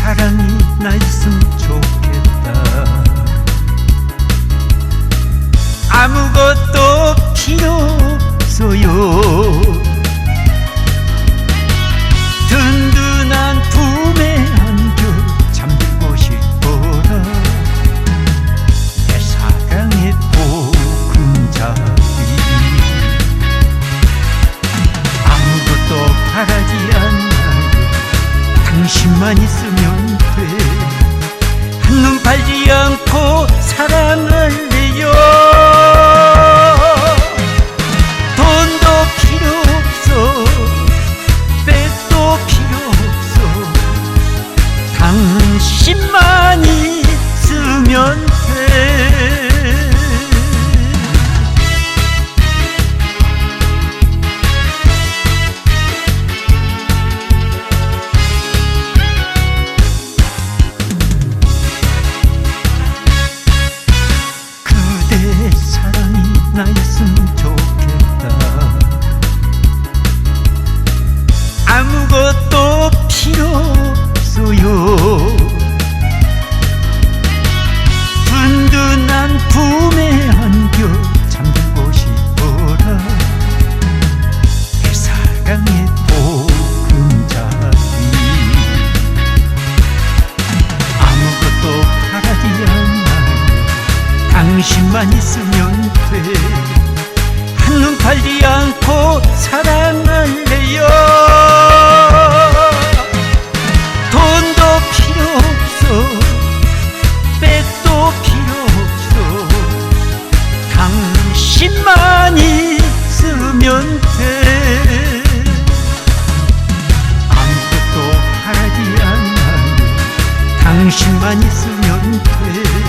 사랑이 나있 당신만 있으면 돼. 한눈 팔지 않고 사랑 나였으면 좋겠다. 아무것도 필요 없어요. 든든한 품에 안겨 잠들고 싶어라. 내 사랑의 보금자리. 아무것도 바라지 않아요. 당신만 있으면 돼 사랑할래요? 돈도 필요 없어. 백도 필요 없어. 당신만 있으면 돼. 아무것도 바라지 않아요. 당신만 있으면 돼